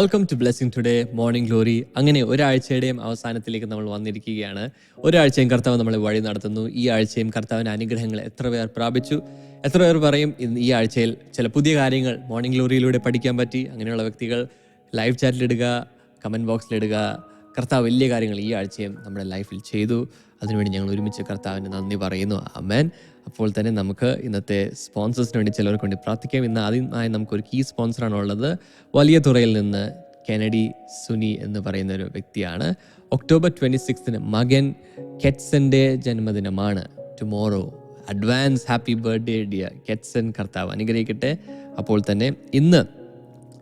Welcome to blessing today morning glory അങ്ങനെ ഒരാഴ്ചയുടെയും അവസാനത്തിലേക്ക് നമ്മൾ വന്നിരിക്കുകയാണ്. ഒരാഴ്ചയും കർത്താവ് നമ്മളെ വഴി നടത്തുന്നു. ഈ ആഴ്ചയും കർത്താവിന്റെ അനുഗ്രഹങ്ങൾ എത്ര പേർ പ്രാപിച്ചു? എത്ര പേർ പറയും ഈ ആഴ്ചയിൽ ചില പുതിയ കാര്യങ്ങൾ മോർണിംഗ് ഗ്ലോറിയിലൂടെ പഠിക്കാൻ പറ്റി. അങ്ങനെയുള്ള വ്യക്തികൾ ലൈവ് ചാറ്റിലിടുക കമന്റ് ബോക്സിലിടുക കർത്താവ് വലിയ കാര്യങ്ങൾ ഈ ആഴ്ചയും നമ്മുടെ ലൈഫിൽ ചെയ്തു. അതിനുവേണ്ടി ഞങ്ങൾ ഒരുമിച്ച് കർത്താവിന് നന്ദി പറയുന്നു. അമേൻ അപ്പോൾ തന്നെ നമുക്ക് ഇന്നത്തെ സ്പോൺസേഴ്സിന് വേണ്ടി ചിലവർക്ക് വേണ്ടി പ്രാർത്ഥിക്കാം. ഇന്ന് ആദ്യമായി നമുക്കൊരു കീ സ്പോൺസറാണ് ഉള്ളത്. വലിയ തുറയിൽ നിന്ന് കെനഡി സുനി എന്ന് പറയുന്ന ഒരു വ്യക്തിയാണ്. ഒക്ടോബർ ട്വന്റി സിക്സിന് മകൻ കെറ്റ്സന്റെ ജന്മദിനമാണ്. Tomorrow advance happy birthday dear കെറ്റ്സൻ കർത്താവ് അനുഗ്രഹിക്കട്ടെ. അപ്പോൾ തന്നെ ഇന്ന്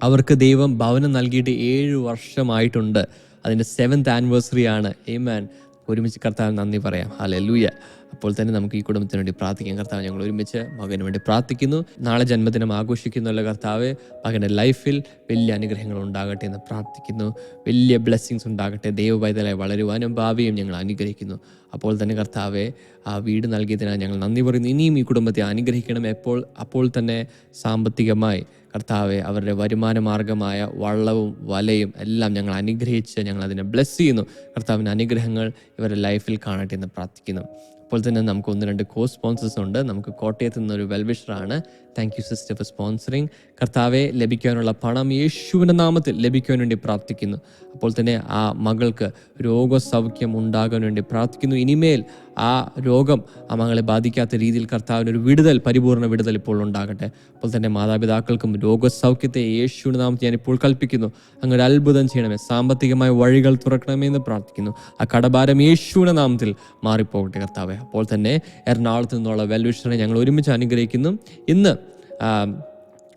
അവർക്ക് ദൈവം ഭവനം നൽകിയിട്ട് ഏഴ് വർഷമായിട്ടുണ്ട്. അതിന്റെ സെവൻത് ആനിവേഴ്സറി ആണ്. ഏമാൻ ഒരുമിച്ച് കർത്താവ് നന്ദി പറയാം. അല്ലെ ലൂയ അപ്പോൾ തന്നെ നമുക്ക് ഈ കുടുംബത്തിന് വേണ്ടി പ്രാർത്ഥിക്കാം. കർത്താവ് ഞങ്ങൾ ഒരുമിച്ച് മകന് വേണ്ടി പ്രാർത്ഥിക്കുന്നു. നാളെ ജന്മദിനം ആഘോഷിക്കുന്നുള്ള കർത്താവ്. മകന്റെ ലൈഫിൽ വലിയ അനുഗ്രഹങ്ങൾ ഉണ്ടാകട്ടെ എന്ന് പ്രാർത്ഥിക്കുന്നു. വലിയ ബ്ലെസ്സിങ്സ് ഉണ്ടാകട്ടെ. ദൈവവൈതലായി വളരുവാനും ഭാവിയും ഞങ്ങൾ അനുഗ്രഹിക്കുന്നു. അപ്പോൾ തന്നെ കർത്താവെ ആ വീട് നൽകിയതിനാൽ ഞങ്ങൾ നന്ദി പറയുന്നു. ഇനിയും ഈ കുടുംബത്തെ അനുഗ്രഹിക്കണം. എപ്പോൾ? അപ്പോൾ തന്നെ സാമ്പത്തികമായി. കർത്താവെ അവരുടെ വരുമാന മാർഗമായ വള്ളവും വലയും എല്ലാം ഞങ്ങൾ അനുഗ്രഹിച്ച് ഞങ്ങൾ അതിനെ ബ്ലെസ് ചെയ്യുന്നു. കർത്താവിന്റെ അനുഗ്രഹങ്ങൾ ഇവരുടെ ലൈഫിൽ കാണട്ടെ എന്ന് പ്രാർത്ഥിക്കുന്നു. അപ്പോൾ തന്നെ നമുക്ക് ഒന്ന് രണ്ട് കോ സ്പോൺസേഴ്സ് ഉണ്ട്. നമുക്ക് കോട്ടയത്ത് നിന്നൊരു വെൽവിഷറാണ് thank you sister for sponsoring കർത്താവെ ലഭിക്കാനുള്ള പണം യേശുവിന്റെ നാമത്തിൽ ലഭിക്കാൻ വേണ്ടി പ്രാർത്ഥിക്കുന്നു. അപ്പോൾ തന്നെ ആ മകൾക്ക് രോഗസൗഖ്യം ഉണ്ടാകാൻ വേണ്ടി പ്രാർത്ഥിക്കുന്നു. ഇനിമേൽ ആ രോഗം ആ മകളെ ബാധിക്കാത്ത രീതിയിൽ കർത്താവിന് ഒരു വിടുതൽ പരിപൂർണ വിടുതൽ ഇപ്പോൾ ഉണ്ടാകട്ടെ. അപ്പോൾ തന്നെ മാതാപിതാക്കൾക്കും രോഗസൗഖ്യത്തെ യേശുവിന്റെ നാമത്തിൽ ഞാൻ ഇപ്പോൾ കൽപ്പിക്കുന്നു അങ്ങനെ അത്ഭുതം ചെയ്യണമേ. സാമ്പത്തികമായ വഴികൾ തുറക്കണമേ എന്ന് പ്രാർത്ഥിക്കുന്നു. ആ കടഭാരം യേശുവിന്റെ നാമത്തിൽ മാറിപ്പോകട്ടെ കർത്താവെ. അപ്പോൾ തന്നെ എറണാകുളത്ത് നിന്നുള്ള വെൽവിഷനെ ഞങ്ങൾ ഒരുമിച്ച് അനുഗ്രഹിക്കുന്നു. ഇന്ന്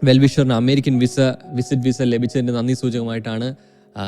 വെൽവിഷറിന് അമേരിക്കൻ വിസ വിസിറ്റ് വിസ ലഭിച്ചതിന്റെ നന്ദി സൂചകമായിട്ടാണ്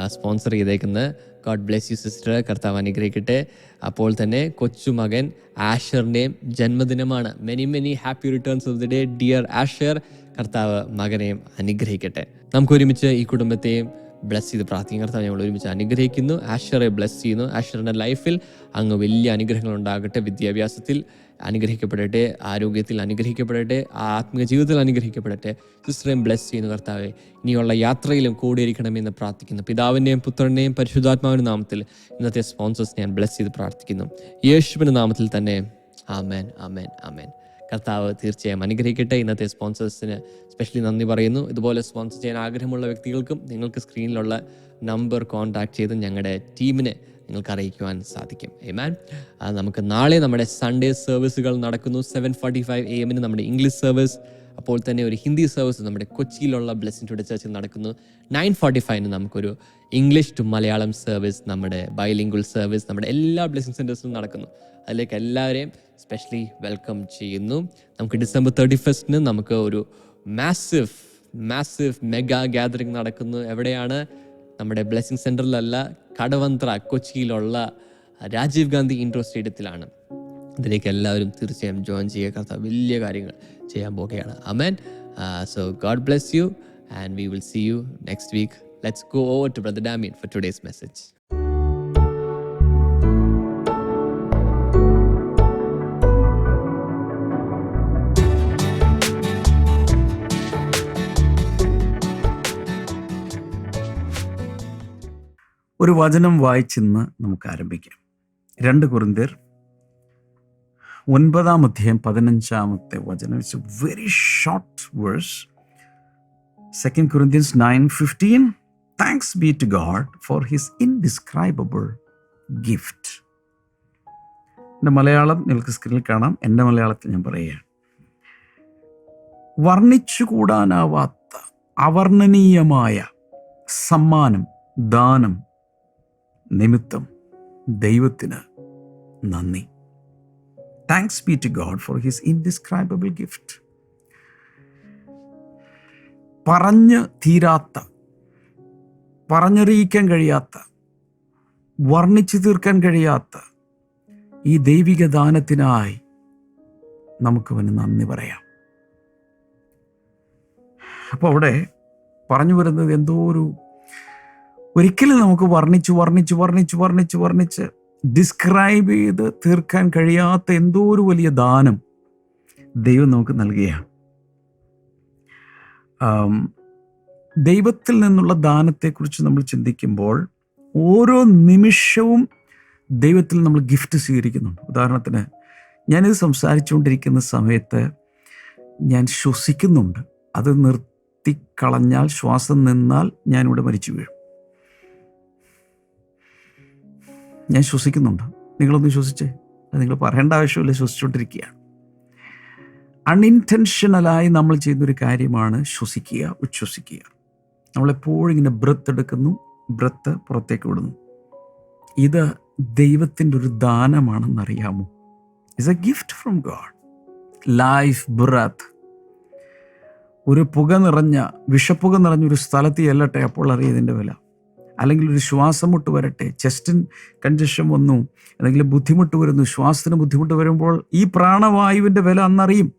സ്പോൺസർ ചെയ്തേക്കുന്നത്. God bless you sister. കർത്താവ് അനുഗ്രഹിക്കട്ടെ. അപ്പോൾ തന്നെ കൊച്ചുമകൻ ആഷറിന്റെയും ജന്മദിനമാണ്. Many many happy returns of the day dear Asher. കർത്താവ് മകനെയും അനുഗ്രഹിക്കട്ടെ. നമുക്ക് ഒരുമിച്ച് ഈ കുടുംബത്തെയും ബ്ലസ് ചെയ്ത് പ്രാർത്ഥിക്കും. കർത്താവ് ഞങ്ങൾ ഒരുമിച്ച് അനുഗ്രഹിക്കുന്നു. ആഷറെ ബ്ലസ് ചെയ്യുന്നു. ആഷറിന്റെ ലൈഫിൽ അങ്ങ് വലിയ അനുഗ്രഹങ്ങൾ ഉണ്ടാകട്ടെ വിദ്യാഭ്യാസത്തിൽ. അനുഗ്രഹിക്കപ്പെടട്ടെ ആരോഗ്യത്തിൽ അനുഗ്രഹിക്കപ്പെടട്ടെ ആത്മീയ ജീവിതത്തിൽ അനുഗ്രഹിക്കപ്പെടട്ടെ. സിസ്റ്ററേയും ബ്ലെസ് ചെയ്യുന്ന കർത്താവെ. ഇനിയുള്ള യാത്രയിലും കൂടിയിരിക്കണമെന്ന് പ്രാർത്ഥിക്കുന്നു. പിതാവിന്റെയും പുത്രന്റെയും പരിശുദ്ധാത്മാവിന്റെ നാമത്തിൽ ഇന്നത്തെ സ്പോൺസേഴ്സ് ഞാൻ ബ്ലെസ് ചെയ്ത് പ്രാർത്ഥിക്കുന്നു. യേശുവിന്റെ നാമത്തിൽ തന്നെ. ആമേൻ ആമേൻ ആമേൻ. കർത്താവ് തീർച്ചയായും അനുഗ്രഹിക്കട്ടെ. ഇന്നത്തെ സ്പോൺസേഴ്സിന് സ്പെഷ്യലി നന്ദി പറയുന്നു. ഇതുപോലെ സ്പോൺസർ ചെയ്യാൻ ആഗ്രഹമുള്ള വ്യക്തികൾക്കും നിങ്ങൾക്ക് സ്ക്രീനിലുള്ള നമ്പർ കോൺടാക്ട് ചെയ്ത് ഞങ്ങളുടെ ടീമിനെ നിങ്ങൾക്ക് അറിയിക്കുവാൻ സാധിക്കും ഏമാൻ നമുക്ക് നാളെ നമ്മുടെ സൺഡേ സർവീസുകൾ നടക്കുന്നു. സെവൻ ഫോർട്ടി ഫൈവ് എ എമ്മിന് നമ്മുടെ ഇംഗ്ലീഷ് സർവീസ് അപ്പോൾ തന്നെ ഒരു ഹിന്ദി സർവീസ് നമ്മുടെ കൊച്ചിയിലുള്ള ബ്ലെസ്സിംഗ് ടുഡേ ചർച്ചിൽ നടക്കുന്നു. നയൻ ഫോർട്ടി ഫൈവിന് നമുക്കൊരു ഇംഗ്ലീഷ് ടു മലയാളം സർവീസ് നമ്മുടെ ബൈലിംഗ്വൽ സർവീസ് നമ്മുടെ എല്ലാ ബ്ലെസ്സിംഗ് സെന്റേഴ്സിലും നടക്കുന്നു. അതിലേക്ക് എല്ലാവരെയും സ്പെഷ്യലി വെൽക്കം ചെയ്യുന്നു. നമുക്ക് ഡിസംബർ തേർട്ടി ഫസ്റ്റിന് നമുക്ക് ഒരു മാസിവ് മാസിവ് മെഗാ ഗാദറിംഗ് നടക്കുന്നു. എവിടെയാണ്? നമ്മുടെ ബ്ലെസ്സിങ് സെന്ററിലല്ല കടവന്ത്ര കൊച്ചിയിലുള്ള രാജീവ് ഗാന്ധി ഇൻഡോർ സ്റ്റേഡിയത്തിലാണ് ഇതിലേക്ക് എല്ലാവരും തീർച്ചയായും ജോയിൻ ചെയ്യുക. വലിയ കാര്യങ്ങൾ ചെയ്യാൻ പോകുകയാണ് amen so God bless you and we will see you next week let's go over to brother Damien for today's message ഒരു വചനം വായിച്ചിന്ന് നമുക്ക് ആരംഭിക്കാം രണ്ട് കുറിന്തിയർ ഒൻപതാം അധ്യായം പതിനഞ്ചാമത്തെ വചനം. It's a very short verse second Corinthians nine fifteen thanks be to God for his indescribable gift എന്റെ മലയാളം നിങ്ങൾക്ക് സ്ക്രീനിൽ കാണാം. എന്റെ മലയാളത്തിൽ ഞാൻ പറയുകയാണ്. വർണിച്ചുകൂടാനാവാത്ത അവർണനീയമായ സമ്മാനം ദാനം നിമിത്തം ദൈവത്തിന് നന്ദി. Thanks be to God for his indescribable gift പറഞ്ഞ് തീരാത്ത പറഞ്ഞറിയിക്കാൻ കഴിയാത്ത വർണിച്ചു തീർക്കാൻ കഴിയാത്ത ഈ ദൈവിക ദാനത്തിനായി നമുക്കവന് നന്ദി പറയാം. അപ്പോൾ അവിടെ പറഞ്ഞു വരുന്നത് എന്തോ ഒരു ഒരിക്കലും നമുക്ക് വർണിച്ച് വർണിച്ച് വർണിച്ച് വർണിച്ച് വർണിച്ച് ഡിസ്ക്രൈബ് ചെയ്ത് തീർക്കാൻ കഴിയാത്ത എന്തോ ഒരു വലിയ ദാനം ദൈവം നമുക്ക് നൽകുകയാണ്. ദൈവത്തിൽ നിന്നുള്ള ദാനത്തെക്കുറിച്ച് നമ്മൾ ചിന്തിക്കുമ്പോൾ ഓരോ നിമിഷവും ദൈവത്തിൽ നമ്മൾ ഗിഫ്റ്റ് സ്വീകരിക്കുന്നുണ്ട്. ഉദാഹരണത്തിന് ഞാനിത് സംസാരിച്ചുകൊണ്ടിരിക്കുന്ന സമയത്ത് ഞാൻ ശ്വസിക്കുന്നുണ്ട്. അത് നിർത്തിക്കളഞ്ഞാൽ ശ്വാസം നിന്നാൽ ഞാനിവിടെ മരിച്ചു വീഴും ഞാൻ ശ്വസിക്കുന്നുണ്ട്. നിങ്ങളൊന്ന് ശ്വസിച്ചേ. അത് നിങ്ങൾ പറയേണ്ട ആവശ്യമില്ല ശ്വസിച്ചുകൊണ്ടിരിക്കുകയാണ് അൺഇന്റൻഷനലായി നമ്മൾ ചെയ്യുന്നൊരു കാര്യമാണ് ശ്വസിക്കുക ഉച്ഛ്വസിക്കുക നമ്മളെപ്പോഴും ഇങ്ങനെ ബ്രത്ത് എടുക്കുന്നു ബ്രത്ത് പുറത്തേക്ക് വിടുന്നു. ഇത് ദൈവത്തിന്റെ ഒരു ദാനമാണെന്നറിയാമോ? It's a gift from God life breath ഒരു പുക നിറഞ്ഞ വിഷപ്പുക നിറഞ്ഞൊരു സ്ഥലത്ത് ചെല്ലട്ടെ അപ്പോൾ അറിയാം ഇതിന്റെ വില. അല്ലെങ്കിൽ ഒരു ശ്വാസം മുട്ട് വരട്ടെ ചെസ്റ്റിൻ കൺജഷൻ വന്നു. അല്ലെങ്കിൽ ബുദ്ധിമുട്ട് വരുന്നു. ശ്വാസത്തിന് ബുദ്ധിമുട്ട് വരുമ്പോൾ ഈ പ്രാണവായുവിന്റെ വില അന്നറിയും.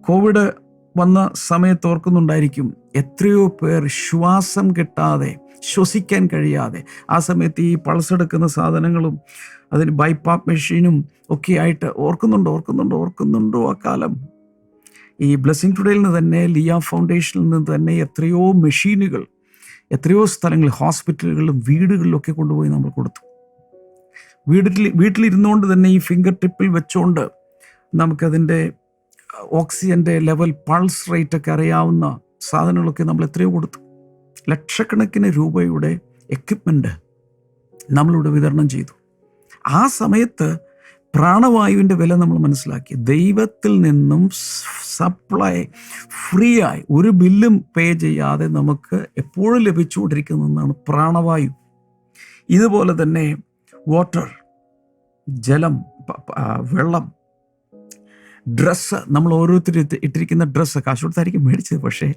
കോവിഡ് വന്ന സമയത്ത് ഓർക്കുന്നുണ്ടായിരിക്കും എത്രയോ പേർ ശ്വാസം കിട്ടാതെ ശ്വസിക്കാൻ കഴിയാതെ ആ സമയത്ത് ഈ പൾസ് എടുക്കുന്ന സാധനങ്ങളും അതിന് ബൈപ്പാപ്പ് മെഷീനും ഒക്കെ ആയിട്ട് ഓർക്കുന്നുണ്ടോ ഓർക്കുന്നുണ്ടോ ഓർക്കുന്നുണ്ടോ ആ കാലം? ഈ ബ്ലെസ്സിങ് ടുഡേയിൽ നിന്ന് തന്നെ ലിയ ഫൗണ്ടേഷനിൽ നിന്ന് തന്നെ എത്രയോ മെഷീനുകൾ എത്രയോ സ്ഥലങ്ങളിൽ ഹോസ്പിറ്റലുകളിലും വീടുകളിലൊക്കെ കൊണ്ടുപോയി നമ്മൾ കൊടുത്തു. വീട്ടിൽ വീട്ടിലിരുന്നുകൊണ്ട് തന്നെ ഈ ഫിംഗർ ടിപ്പിൽ വെച്ചുകൊണ്ട് നമുക്കതിന്റെ ഓക്സിജന്റെ ലെവൽ പൾസ് റേറ്റ് ഒക്കെ അറിയാവുന്ന സാധനങ്ങളൊക്കെ നമ്മൾ എത്രയോ കൊടുത്തു. ലക്ഷക്കണക്കിന് രൂപയുടെ എക്വിപ്മെന്റ് നമ്മളിവിടെ വിതരണം ചെയ്തു. ആ സമയത്ത് പ്രാണവായുവിന്റെ വില നമ്മൾ മനസ്സിലാക്കി. ദൈവത്തിൽ നിന്നും സപ്ലൈ ഫ്രീ ആയി ഒരു ബില്ലും പേ ചെയ്യാതെ നമുക്ക് എപ്പോഴും ലഭിച്ചുകൊണ്ടിരിക്കുന്നതാണ് പ്രാണവായു. ഇതുപോലെ തന്നെ വാട്ടർ ജലം വെള്ളം ഡ്രസ്സ് നമ്മൾ ഓരോരുത്തരും ഇട്ടിരിക്കുന്ന ഡ്രസ്സ് കാശ് കൊടുത്തായിരിക്കും മേടിച്ചത്. പക്ഷേ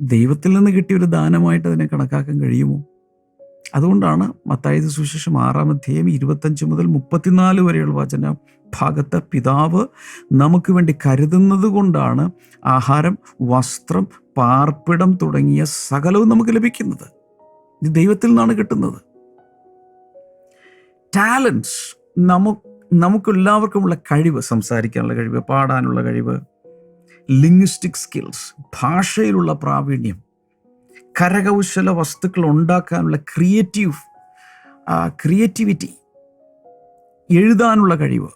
ദൈവത്തിൽ നിന്ന് കിട്ടിയ ഒരു ദാനമായിട്ട് അതിനെ കണക്കാക്കാൻ കഴിയുമോ? അതുകൊണ്ടാണ് മത്തായത് സുശേഷം ആറാം അധ്യായം ഇരുപത്തഞ്ച് മുതൽ മുപ്പത്തിനാല് വരെയുള്ള വചന ഭാഗത്ത് പിതാവ് നമുക്ക് വേണ്ടി കരുതുന്നത് കൊണ്ടാണ് ആഹാരം വസ്ത്രം പാർപ്പിടം തുടങ്ങിയ സകലവും നമുക്ക് ലഭിക്കുന്നത്. ഇത് ദൈവത്തിൽ നിന്നാണ് കിട്ടുന്നത്. ടാലൻസ് നമുക്ക് നമുക്കെല്ലാവർക്കുമുള്ള കഴിവ് സംസാരിക്കാനുള്ള കഴിവ് പാടാനുള്ള കഴിവ് ലിംഗ്വിസ്റ്റിക് സ്കിൽസ് ഭാഷയിലുള്ള പ്രാവീണ്യം കരകൗശല വസ്തുക്കൾ ഉണ്ടാക്കാനുള്ള ക്രിയേറ്റീവ് ക്രിയേറ്റിവിറ്റി എഴുതാനുള്ള കഴിവ്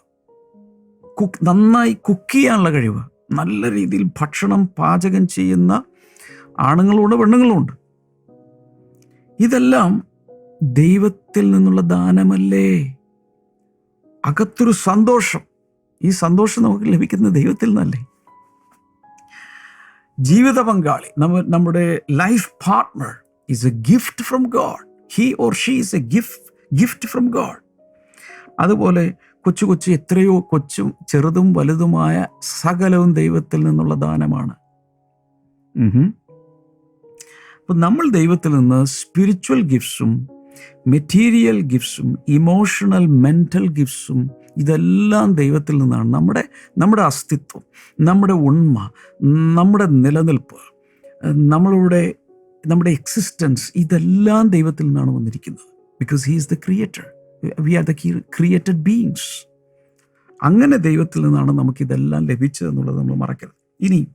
കുക്ക് നന്നായി കുക്ക് ചെയ്യാനുള്ള കഴിവ് നല്ല രീതിയിൽ ഭക്ഷണം പാചകം ചെയ്യുന്ന ആണുങ്ങളുണ്ട് പെണ്ണുങ്ങളുമുണ്ട് ഇതെല്ലാം ദൈവത്തിൽ നിന്നുള്ള ദാനമല്ലേ? അകത്തൊരു സന്തോഷം. ഈ സന്തോഷം നമുക്ക് ലഭിക്കുന്നത് ദൈവത്തിൽ നിന്നല്ലേ? ജീവിത പങ്കാളി നമ്മ നമ്മുടെ life partner is a gift from God he or she is a gift gift from God അതുപോലെ കൊച്ചു കൊച്ചു എത്രയോ കൊച്ചും ചെറുതും വലുതുമായ സകലവും ദൈവത്തിൽ നിന്നുള്ള ദാനമാണ്. അപ്പം നമ്മൾ ദൈവത്തിൽ നിന്ന് സ്പിരിച്വൽ ഗിഫ്റ്റ്സും മെറ്റീരിയൽ ഗിഫ്റ്റ്സും ഇമോഷണൽ മെന്റൽ ഗിഫ്റ്റ്സും ഇതെല്ലാം ദൈവത്തിൽ നിന്നാണ്. നമ്മുടെ നമ്മുടെ അസ്തിത്വം നമ്മുടെ ഉണ്മ നമ്മുടെ നിലനിൽപ്പ് നമ്മളുടെ നമ്മുടെ എക്സിസ്റ്റൻസ് ഇതെല്ലാം ദൈവത്തിൽ നിന്നാണ് വന്നിരിക്കുന്നത്. Because he is the creator we are the created beings അങ്ങനെ ദൈവത്തിൽ നിന്നാണ് നമുക്കിതെല്ലാം ലഭിച്ചതെന്നുള്ളത് നമ്മൾ മറക്കരുത്. ഇനി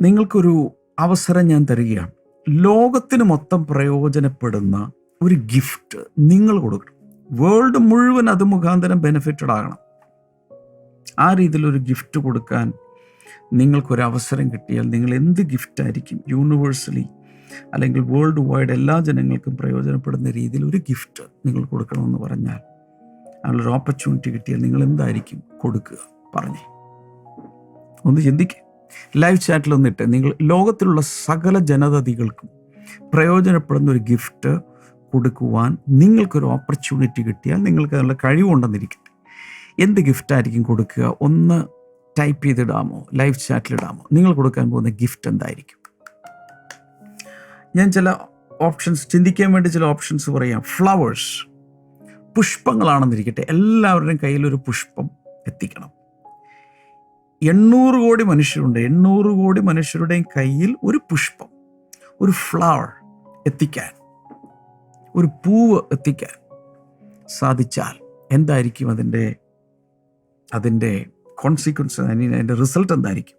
നിങ്ങൾക്കൊരു അവസരം ഞാൻ തരികയാണ്. ലോകത്തിന് മൊത്തം പ്രയോജനപ്പെടുന്ന ഒരു ഗിഫ്റ്റ് നിങ്ങൾ കൊടുക്കണം. വേൾഡ് മുഴുവൻ അത് മുഖാന്തരം ബെനിഫിറ്റഡ് ആകണം. ആ രീതിയിലൊരു ഗിഫ്റ്റ് കൊടുക്കാൻ നിങ്ങൾക്കൊരു അവസരം കിട്ടിയാൽ നിങ്ങൾ എന്ത് ഗിഫ്റ്റ് ആയിരിക്കും? യൂണിവേഴ്സലി അല്ലെങ്കിൽ വേൾഡ് വൈഡ് എല്ലാ ജനങ്ങൾക്കും പ്രയോജനപ്പെടുന്ന രീതിയിൽ ഒരു ഗിഫ്റ്റ് നിങ്ങൾ കൊടുക്കണമെന്ന് പറഞ്ഞാൽ അതിനൊരു ഓപ്പർച്യൂണിറ്റി കിട്ടിയാൽ നിങ്ങൾ എന്തായിരിക്കും? കൊടുക്കുക. പറഞ്ഞേ. ഒന്ന് ചിന്തിക്കുക ലൈവ് ചാറ്റിൽ ഒന്നിട്ട് നിങ്ങൾ ലോകത്തിലുള്ള സകല ജനതകൾക്കും പ്രയോജനപ്പെടുന്ന ഒരു ഗിഫ്റ്റ് കൊടുക്കുവാൻ നിങ്ങൾക്കൊരു ഓപ്പർച്യൂണിറ്റി കിട്ടിയാൽ നിങ്ങൾക്ക് അതിനുള്ള കഴിവുണ്ടെന്നിരിക്കട്ടെ. എന്ത് ഗിഫ്റ്റായിരിക്കും കൊടുക്കുക? ഒന്ന് ടൈപ്പ് ചെയ്തിടാമോ? ലൈവ് ചാറ്റിലിടാമോ നിങ്ങൾ കൊടുക്കാൻ പോകുന്ന ഗിഫ്റ്റ് എന്തായിരിക്കും? ഞാൻ ചില ഓപ്ഷൻസ് ചിന്തിക്കാൻ വേണ്ടി ചില ഓപ്ഷൻസ് പറയാം. ഫ്ലവേഴ്സ് പുഷ്പങ്ങളാണെന്നിരിക്കട്ടെ. എല്ലാവരുടെയും കയ്യിലൊരു പുഷ്പം എത്തിക്കണം. എണ്ണൂറ് കോടി മനുഷ്യരുണ്ട്. എണ്ണൂറ് കോടി മനുഷ്യരുടെയും കയ്യിൽ ഒരു പുഷ്പം ഒരു ഫ്ലവർ എത്തിക്കാൻ. ഒരു പൂവ് എത്തിക്കാൻ സാധിച്ചാൽ എന്തായിരിക്കും അതിന്റെ അതിന്റെ കോൺസിക്വൻസ് അതിന്റെ റിസൾട്ട് എന്തായിരിക്കും?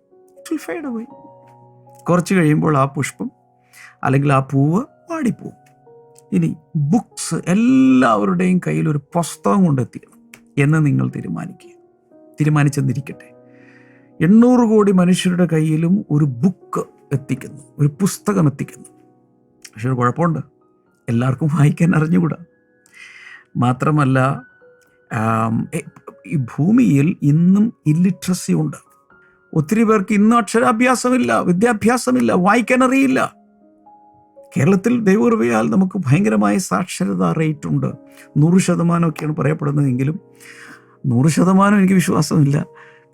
ഇറ്റ് വിൽ കുറച്ച് കഴിയുമ്പോൾ ആ പുഷ്പം അല്ലെങ്കിൽ ആ പൂവ് വാടിപ്പോവും. ഇനി ബുക്സ് എല്ലാവരുടെയും കയ്യിൽ ഒരു പുസ്തകം കൊണ്ടെത്തിക്കണം എന്ന് നിങ്ങൾ തീരുമാനിക്കുക. തീരുമാനിച്ചെന്നിരിക്കട്ടെ. എണ്ണൂറ് കോടി മനുഷ്യരുടെ കയ്യിലും ഒരു ബുക്ക് എത്തിക്കുന്നു. ഒരു പുസ്തകം എത്തിക്കുന്നു. പക്ഷെ ഒരു കുഴപ്പമുണ്ട്. എല്ലാവർക്കും വായിക്കാൻ അറിഞ്ഞുകൂടാ. മാത്രമല്ല ഈ ഭൂമിയിൽ ഇന്നും ഇല്ലിട്രസി ഉണ്ട്. ഒത്തിരി പേർക്ക് ഇന്നും അക്ഷരാഭ്യാസമില്ല വിദ്യാഭ്യാസമില്ല വായിക്കാൻ അറിയില്ല. കേരളത്തിൽ ദൈവകൃപയാൽ നമുക്ക് ഭയങ്കരമായ സാക്ഷരതാ റേറ്റ് ഉണ്ട്. നൂറ് ശതമാനമൊക്കെയാണ് പറയപ്പെടുന്നതെങ്കിലും നൂറ് ശതമാനം എനിക്ക് വിശ്വാസമില്ല.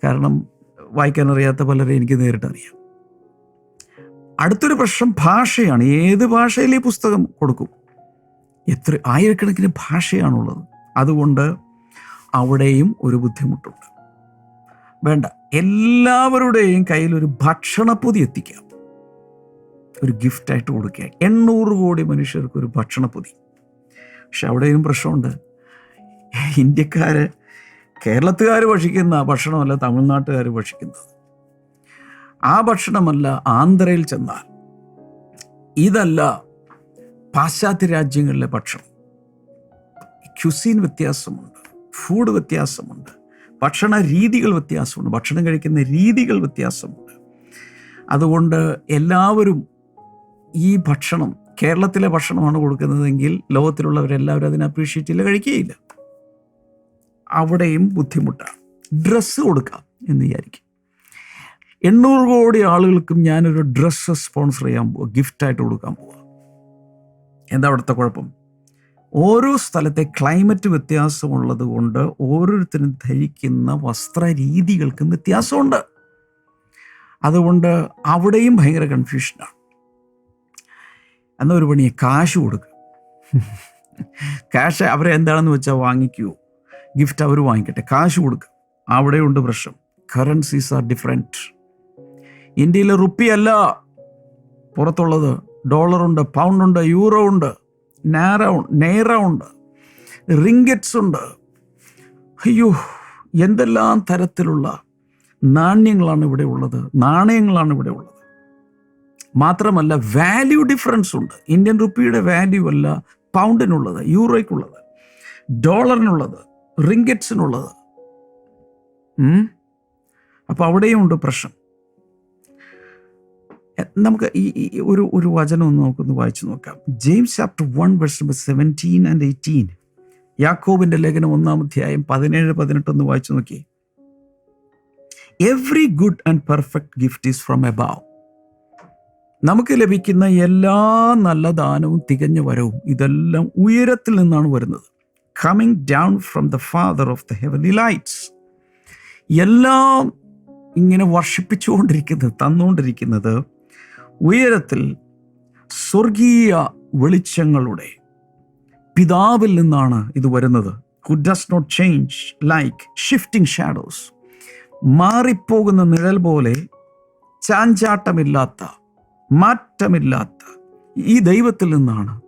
കാരണം വായിക്കാൻ അറിയാത്ത പലരെ എനിക്ക് നേരിട്ട് അറിയാം. അടുത്തൊരു പ്രശ്നം ഭാഷയാണ്. ഏത് ഭാഷയിൽ ഈ പുസ്തകം കൊടുക്കും. എത്ര ആയിരക്കണക്കിന് ഭാഷയാണുള്ളത്. അതുകൊണ്ട് അവിടെയും ഒരു ബുദ്ധിമുട്ടുണ്ട്. വേണ്ട എല്ലാവരുടെയും കയ്യിൽ ഒരു ഭക്ഷണപ്പൊതി എത്തിക്കാം. ഒരു ഗിഫ്റ്റായിട്ട് കൊടുക്കുക എണ്ണൂറ് കോടി മനുഷ്യർക്ക് ഒരു ഭക്ഷണപ്പൊതി. പക്ഷെ അവിടെയും പ്രശ്നമുണ്ട്. ഇന്ത്യക്കാർ കേരളത്തുകാർ ഭക്ഷിക്കുന്ന ഭക്ഷണമല്ല തമിഴ്നാട്ടുകാർ ഭക്ഷിക്കുന്നത്. ആ ഭക്ഷണമല്ല ആന്ധ്രയിൽ ചെന്നാൽ. ഇതല്ല പാശ്ചാത്യ രാജ്യങ്ങളിലെ ഭക്ഷണം. ക്യുസീൻ വ്യത്യാസമുണ്ട് ഫുഡ് വ്യത്യാസമുണ്ട് ഭക്ഷണ രീതികൾ വ്യത്യാസമുണ്ട് ഭക്ഷണം കഴിക്കുന്ന രീതികൾ വ്യത്യാസമുണ്ട്. അതുകൊണ്ട് എല്ലാവരും ഈ ഭക്ഷണം കേരളത്തിലെ ഭക്ഷണമാണ് കൊടുക്കുന്നതെങ്കിൽ ലോകത്തിലുള്ളവരെല്ലാവരും അതിനെ അപ്രീഷിയേറ്റ് ചെയ്യില്ല കഴിക്കുകയില്ല അവിടെയും ബുദ്ധിമുട്ടാണ്. ഡ്രസ്സ് കൊടുക്കാം എന്ന് വിചാരിക്കും. എണ്ണൂറ് കോടി ആളുകൾക്കും ഞാനൊരു ഡ്രസ്സ് സ്പോൺസർ ചെയ്യാൻ പോവുക ഗിഫ്റ്റായിട്ട് കൊടുക്കാൻ പോവുക എന്താ അവിടുത്തെ കുഴപ്പം? ഓരോ സ്ഥലത്തെ ക്ലൈമറ്റ് വ്യത്യാസമുള്ളത് കൊണ്ട് ഓരോരുത്തരും ധരിക്കുന്ന വസ്ത്രരീതികൾക്കും വ്യത്യാസമുണ്ട്. അതുകൊണ്ട് അവിടെയും ഭയങ്കര കൺഫ്യൂഷനാണ് എന്നാൽ ഒരു പണിയെ കാശ് കൊടുക്കുക കാശ് അവരെ എന്താണെന്ന് വെച്ചാൽ വാങ്ങിക്കുമോ ഗിഫ്റ്റ് അവർ വാങ്ങിക്കട്ടെ. കാശ് കൊടുക്കുക അവിടെയുണ്ട് പ്രശ്നം. കറൻസീസ് ആർ ഡിഫറെന്റ് ഇന്ത്യയിലെ റുപ്പി അല്ല പുറത്തുള്ളത്. ഡോളറുണ്ട് പൗണ്ടുണ്ട് യൂറോ ഉണ്ട് നാര നേറ ഉണ്ട് റിങ്കറ്റ്സ് ഉണ്ട് അയ്യോ എന്തെല്ലാം തരത്തിലുള്ള നാണ്യങ്ങളാണ് ഇവിടെ ഉള്ളത്? നാണയങ്ങളാണ് ഇവിടെ ഉള്ളത്. മാത്രമല്ല വാല്യൂ ഡിഫറൻസ് ഉണ്ട്. ഇന്ത്യൻ റുപ്പിയുടെ വാല്യൂ അല്ല പൗണ്ടിനുള്ളത് യൂറോയ്ക്കുള്ളത് ഡോളറിനുള്ളത് റിങ്കറ്റ്സിനുള്ളത് അപ്പോൾ അവിടെയും ഉണ്ട് പ്രശ്നം. നമുക്ക് ഈ ഒരു ഒരു വചനം ഒന്ന് നമുക്കൊന്ന് വായിച്ചു നോക്കാം. James chapter one verse number seventeen and eighteen. യാക്കോബിന്റെ ലേഖനം ഒന്നാം അധ്യായം പതിനേഴ് പതിനെട്ടൊന്ന് വായിച്ചു നോക്കി every good and perfect gift is from above നമുക്ക് ലഭിക്കുന്ന എല്ലാ നല്ല ദാനവും തികഞ്ഞ വരവും ഇതെല്ലാം ഉയരത്തിൽ നിന്നാണ് വരുന്നത്. Coming down from the father of the heavenly lights എല്ലാം ഇങ്ങനെ വർഷിപ്പിച്ചുകൊണ്ടിരിക്കുന്നത് തന്നുകൊണ്ടിരിക്കുന്നത് ഉയരത്തിൽ സ്വർഗീയ വെളിച്ചങ്ങളുടെ പിതാവിൽ നിന്നാണ് ഇത് വരുന്നത് who does not change like shifting shadows മാറിപ്പോകുന്ന നിഴൽ പോലെ ചാഞ്ചാട്ടമില്ലാത്ത മാറ്റമില്ലാത്ത ഈ ദൈവത്തിൽ നിന്നാണ്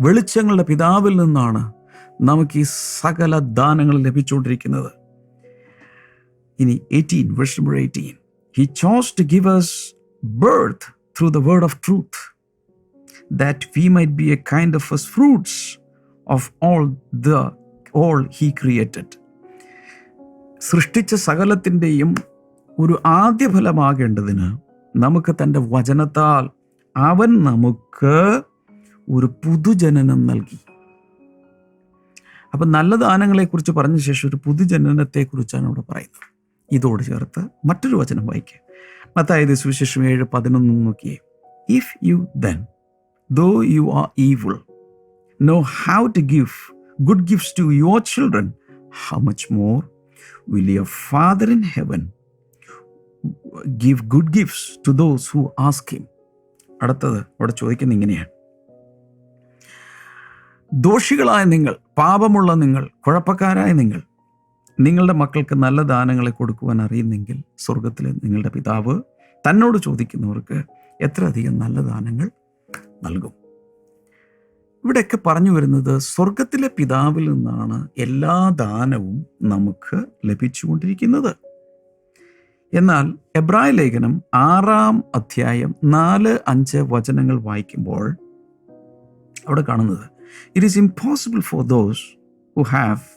വെളിച്ചങ്ങളുടെ പിതാവിൽ നിന്നാണ് നമുക്ക് ഈ സകല ദാനങ്ങൾ ലഭിച്ചുകൊണ്ടിരിക്കുന്നത്. ഇനി eighteen verse number eighteen he chose to give us birth through the word of truth that we might be a kind of first fruits of all the all he created. സൃഷ്ടിച്ച സകലത്തിന്റെയും ഒരു ആദ്യ ഫലമാകേണ്ടതിന് നമുക്ക് തന്റെ വചനത്താൽ അവൻ നമുക്ക് ഒരു പുതുജനനം നൽകി. അപ്പം നല്ല ദാനങ്ങളെക്കുറിച്ച് പറഞ്ഞ ശേഷം ഒരു പുതുജനനത്തെക്കുറിച്ചാണ് ഇവിടെ പറയുന്നത്. ഇതോട് ചേർത്ത് മറ്റൊരു വചനം വായിക്കുക മത്തായത് സുവിശേഷം ഏഴ് പതിനൊന്ന് നോക്കിയേ. If you then though you are evil know how to give good gifts to your children how much more will your father in heaven give good gifts to those who ask him അടുത്തത് അവിടെ ചോദിക്കുന്നത് ഇങ്ങനെയാണ്. ദോഷികളായ നിങ്ങൾ പാപമുള്ള നിങ്ങൾ കുഴപ്പക്കാരായ നിങ്ങൾ നിങ്ങളുടെ മക്കൾക്ക് നല്ല ദാനങ്ങളെ കൊടുക്കുവാൻ അറിയുന്നെങ്കിൽ സ്വർഗത്തിലെ നിങ്ങളുടെ പിതാവ് തന്നോട് ചോദിക്കുന്നവർക്ക് എത്ര അധികം നല്ല ദാനങ്ങൾ നൽകും. ഇവിടെയൊക്കെ പറഞ്ഞു വരുന്നത് സ്വർഗത്തിലെ പിതാവിൽ നിന്നാണ് എല്ലാ ദാനവും നമുക്ക് ലഭിച്ചുകൊണ്ടിരിക്കുന്നത്. എന്നാൽ എബ്രായ ലേഖനം ആറാം അധ്യായം നാല് അഞ്ച് വചനങ്ങൾ വായിക്കുമ്പോൾ അവിടെ കാണുന്നത് it is impossible for those who have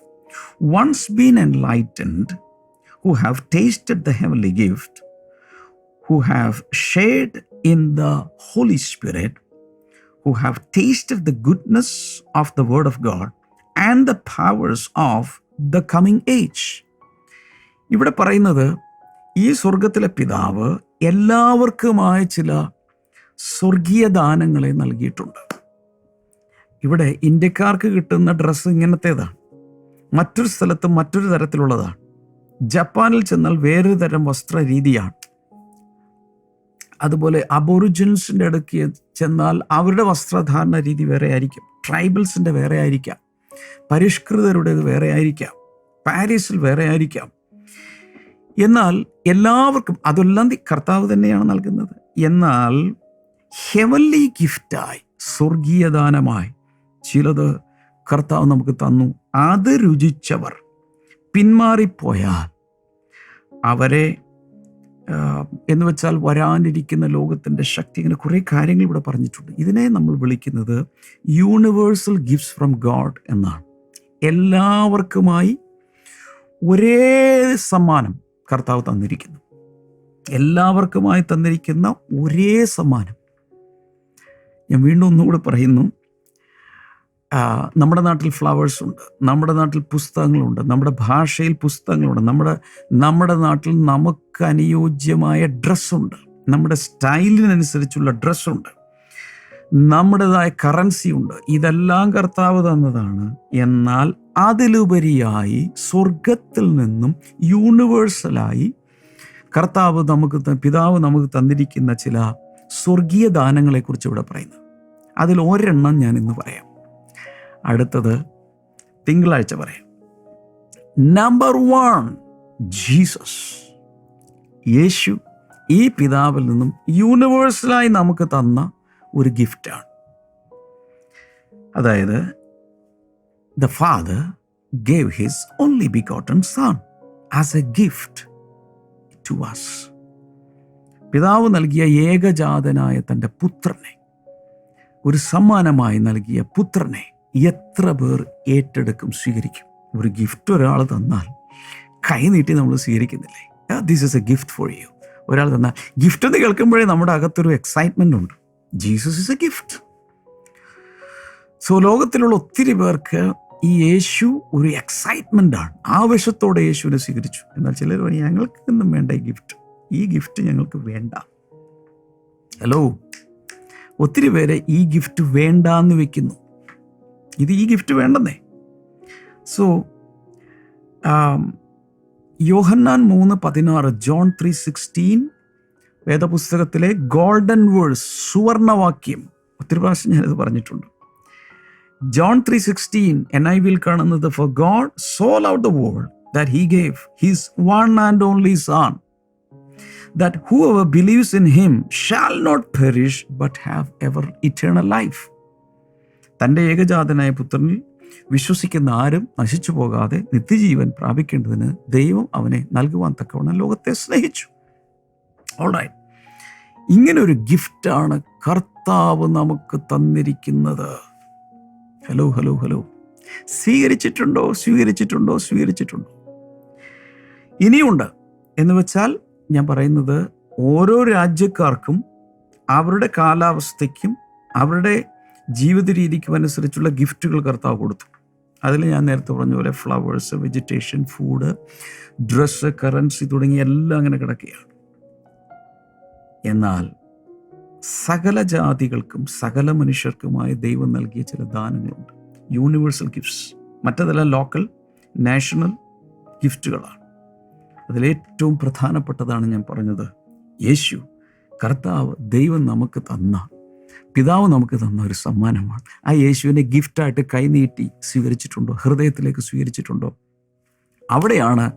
once been enlightened who have tasted the heavenly gift who have shared in the Holy Spirit, who have tasted the goodness of the Word of God and the powers of the coming age. ഇവിടെ പറയുന്നത് ഈ സ്വർഗത്തിലെ പിതാവ് എല്ലാവർക്കുമായ ചില സ്വർഗീയ ദാനങ്ങളെ നൽകിയിട്ടുണ്ട് ഇവിടെ ഇന്ത്യക്കാർക്ക് കിട്ടുന്ന ഡ്രസ്സ് ഇങ്ങനത്തേതാണ് മറ്റൊരു സ്ഥലത്ത് മറ്റൊരു തരത്തിലുള്ളതാണ്. ജപ്പാനിൽ ചെന്നാൽ വേറൊരു തരം വസ്ത്ര രീതിയാണ് അതുപോലെ അബോറിജിൻസിന്റെ അടുക്ക് ചെന്നാൽ അവരുടെ വസ്ത്രധാരണ രീതി വേറെ ആയിരിക്കും. ട്രൈബൽസിന്റെ വേറെ ആയിരിക്കാം. പരിഷ്കൃതരുടേത് വേറെ ആയിരിക്കാം. പാരീസിൽ വേറെ ആയിരിക്കാം. എന്നാൽ എല്ലാവർക്കും അതെല്ലാം കർത്താവ് തന്നെയാണ് നൽകുന്നത്. എന്നാൽ ഹെവൻലി ഗിഫ്റ്റായി സ്വർഗീയദാനമായി ചിലത് കർത്താവ് നമുക്ക് തന്നു. അത് രുചിച്ചവർ പിന്മാറിപ്പോയാൽ അവരെ എന്ന് വെച്ചാൽ വരാനിരിക്കുന്ന ലോകത്തിന്റെ ശക്തി ഇങ്ങനെ കുറേ കാര്യങ്ങൾ ഇവിടെ പറഞ്ഞിട്ടുണ്ട്. ഇതിനെ നമ്മൾ വിളിക്കുന്നത് യൂണിവേഴ്സൽ ഗിഫ്റ്റ്സ് ഫ്രം ഗോഡ് എന്നാണ്. എല്ലാവർക്കുമായി ഒരേ സമ്മാനം കർത്താവ് തന്നിരിക്കുന്നു. എല്ലാവർക്കുമായി തന്നിരിക്കുന്ന ഒരേ സമ്മാനം. ഞാൻ വീണ്ടും ഒന്നുകൂടെ പറയുന്നു. നമ്മുടെ നാട്ടിൽ ഫ്ലവേഴ്സ് ഉണ്ട് നമ്മുടെ നാട്ടിൽ പുസ്തകങ്ങളുണ്ട് നമ്മുടെ ഭാഷയിൽ പുസ്തകങ്ങളുണ്ട് നമ്മുടെ നമ്മുടെ നാട്ടിൽ നമുക്ക് അനുയോജ്യമായ ഡ്രസ്സുണ്ട് നമ്മുടെ സ്റ്റൈലിനനുസരിച്ചുള്ള ഡ്രസ്സുണ്ട് നമ്മുടേതായ കറൻസി ഉണ്ട്. ഇതെല്ലാം കർത്താവ് തന്നതാണ്. എന്നാൽ അതിലുപരിയായി സ്വർഗത്തിൽ നിന്നും യൂണിവേഴ്സലായി കർത്താവ് നമുക്ക് പിതാവ് നമുക്ക് തന്നിരിക്കുന്ന ചില സ്വർഗീയ ദാനങ്ങളെക്കുറിച്ച് ഇവിടെ പറയുന്നു. അതിൽ ഒരെണ്ണം ഞാൻ ഇന്ന് പറയാം. അടുത്തത് തിങ്കളാഴ്ച പറയാം. നമ്പർ വൺ ജീസസ് യേശു ഈ പിതാവിൽ നിന്നും യൂണിവേഴ്സലായി നമുക്ക് തന്ന ഒരു ഗിഫ്റ്റാണ് അതായത് the father gave his only begotten son as a gift to us പിതാവ് നൽകിയ ഏകജാതനായ തന്റെ പുത്രനെ ഒരു സമ്മാനമായി നൽകിയ പുത്രനെ എത്ര പേർ ഏറ്റെടുക്കും സ്വീകരിക്കും? ഒരു ഗിഫ്റ്റ് ഒരാൾ തന്നാൽ കൈ നീട്ടി നമ്മൾ സ്വീകരിക്കുന്നില്ലേ? This is a gift for you ഒരാൾ തന്നാൽ ഗിഫ്റ്റ് എന്ന് കേൾക്കുമ്പോഴേ നമ്മുടെ അകത്തൊരു എക്സൈറ്റ്മെന്റ് ഉണ്ട്. Jesus is a gift so ലോകത്തിലുള്ള ഒത്തിരി പേർക്ക് ഈ യേശു ഒരു എക്സൈറ്റ്മെന്റ് ആണ്. ആവശ്യത്തോടെ യേശുവിനെ സ്വീകരിച്ചു. എന്നാൽ ചിലർ പറഞ്ഞു ഞങ്ങൾക്ക് ഇന്നും വേണ്ട ഈ ഗിഫ്റ്റ് ഈ ഗിഫ്റ്റ് ഞങ്ങൾക്ക് വേണ്ട. ഹലോ ഒത്തിരി പേരെ ഈ ഗിഫ്റ്റ് വേണ്ടാന്ന് വെക്കുന്നു. ഇത് ഈ ഗിഫ്റ്റ് വേണ്ടെന്നേ. സോ യോഹന്നാൻ മൂന്ന് പതിനാറ് ജോൺ ത്രീ സിക്സ്റ്റീൻ വേദപുസ്തകത്തിലെ ഗോൾഡൻ വേഴ്സ് സുവർണവാക്യം. ഒത്തിരി പ്രാവശ്യം ഞാനിത് പറഞ്ഞിട്ടുണ്ട്. John three sixteen N I V കാണുന്നത് for God so loved the world that he gave his one and only son that whoever believes in him shall not perish but have ever eternal life തന്റെ ഏകജാതനായ പുത്രനിൽ വിശ്വസിക്കുന്ന ആരും നശിച്ചു പോകാതെ നിത്യജീവൻ പ്രാപിക്കേണ്ടതിന് ദൈവം അവനെ നൽകുവാൻ തക്കവണ്ണം ലോകത്തെ സ്നേഹിച്ചു. ഓൾറൈ ഇങ്ങനെ ഒരു ഗിഫ്റ്റാണ് കർത്താവ് നമുക്ക് തന്നിരിക്കുന്നത്. ഹലോ ഹലോ ഹലോ സ്വീകരിച്ചിട്ടുണ്ടോ? സ്വീകരിച്ചിട്ടുണ്ടോ? സ്വീകരിച്ചിട്ടുണ്ടോ? ഇനിയുണ്ട്. എന്ന് വെച്ചാൽ ഞാൻ പറയുന്നത് ഓരോ രാജ്യക്കാർക്കും അവരുടെ കാലാവസ്ഥയ്ക്കും അവരുടെ ജീവിത രീതിക്കും അനുസരിച്ചുള്ള ഗിഫ്റ്റുകൾ കർത്താവ് കൊടുത്തു. അതിൽ ഞാൻ നേരത്തെ പറഞ്ഞ പോലെ flowers vegetation food dress currency തുടങ്ങിയ എല്ലാം അങ്ങനെ കിടക്കുകയാണ്. എന്നാൽ സകല ജാതികൾക്കും സകല മനുഷ്യർക്കുമായി ദൈവം നൽകിയ ചില ദാനങ്ങളുണ്ട്. യൂണിവേഴ്സൽ ഗിഫ്റ്റ്സ് മറ്റതെല്ലാം ലോക്കൽ നാഷണൽ ഗിഫ്റ്റുകളാണ് അതിലേറ്റവും പ്രധാനപ്പെട്ടതാണ് ഞാൻ പറഞ്ഞത്. യേശു കർത്താവ് ദൈവം നമുക്ക് തന്ന പിതാവ് നമുക്ക് തന്ന ഒരു സമ്മാനമാണ്. ആ യേശുവിനെ ഗിഫ്റ്റായിട്ട് കൈനീട്ടി സ്വീകരിച്ചിട്ടുണ്ടോ? ഹൃദയത്തിലേക്ക് സ്വീകരിച്ചിട്ടുണ്ടോ? അവിടെയാണ്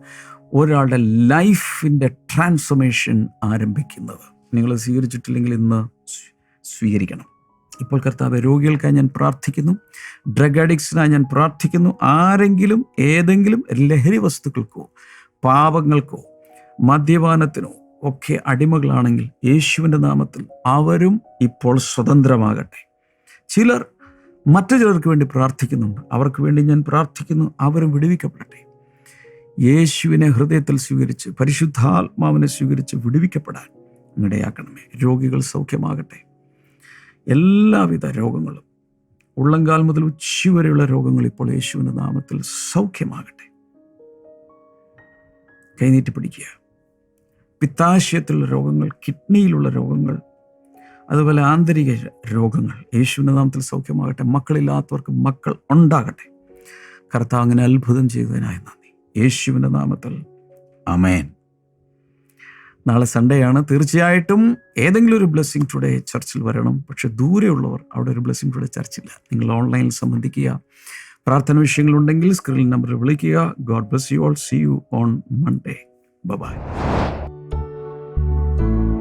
ഒരാളുടെ ലൈഫിന്റെ ട്രാൻസ്ഫോർമേഷൻ ആരംഭിക്കുന്നത്. നിങ്ങൾ സ്വീകരിച്ചിട്ടില്ലെങ്കിൽ ഇന്ന് സ്വീകരിക്കണം. ഇപ്പോൾ കർത്താവ് രോഗികൾക്കായി ഞാൻ പ്രാർത്ഥിക്കുന്നു. ഡ്രഗ് അഡിക്ട്സിനായി ഞാൻ പ്രാർത്ഥിക്കുന്നു. ആരെങ്കിലും ഏതെങ്കിലും ലഹരി വസ്തുക്കൾക്കോ പാപങ്ങൾക്കോ മദ്യപാനത്തിനോ ഒക്കെ അടിമകളാണെങ്കിൽ യേശുവിന്റെ നാമത്തിൽ അവരും ഇപ്പോൾ സ്വതന്ത്രമാകട്ടെ. ചിലർ മറ്റു ചിലർക്ക് വേണ്ടി പ്രാർത്ഥിക്കുന്നുണ്ട്. അവർക്ക് വേണ്ടി ഞാൻ പ്രാർത്ഥിക്കുന്നു അവരും വിടുവിക്കപ്പെടട്ടെ. യേശുവിനെ ഹൃദയത്തിൽ സ്വീകരിച്ച് പരിശുദ്ധാത്മാവിനെ സ്വീകരിച്ച് വിടുവിക്കപ്പെടാൻ ഇടയാക്കണമേ. രോഗികൾ സൗഖ്യമാകട്ടെ. എല്ലാവിധ രോഗങ്ങളും ഉള്ളങ്കാൽ മുതൽ ഉച്ചവരെയുള്ള രോഗങ്ങൾ ഇപ്പോൾ യേശുവിന്റെ നാമത്തിൽ സൗഖ്യമാകട്ടെ. കൈനീട്ടി പിടിക്കുക. പിത്താശയത്തിലുള്ള രോഗങ്ങൾ കിഡ്നിയിലുള്ള രോഗങ്ങൾ അതുപോലെ ആന്തരിക രോഗങ്ങൾ. യേശുവിന്റെ നാമത്തിൽ സൗഖ്യമാകട്ടെ. മക്കളില്ലാത്തവർക്ക് മക്കൾ ഉണ്ടാകട്ടെ. കർത്താവ് അങ്ങനെ അത്ഭുതം ചെയ്തതിനായി നന്ദി. യേശുവിന്റെ നാമത്തിൽ. അമേൻ നാളെ സൺഡേ ആണ് തീർച്ചയായിട്ടും ഏതെങ്കിലും ഒരു ബ്ലെസ്സിങ് ടുഡേ ചർച്ചിൽ വരണം. പക്ഷെ ദൂരെയുള്ളവർ അവിടെ ഒരു ബ്ലെസ്സിങ് ടുഡേ ചർച്ചില്ല. നിങ്ങൾ ഓൺലൈനിൽ സംബന്ധിക്കുക. പ്രാർത്ഥന വിഷയങ്ങളുണ്ടെങ്കിൽ സ്ക്രീൻ നമ്പറിൽ വിളിക്കുക. God bless you all. See you on Monday. Bye thank you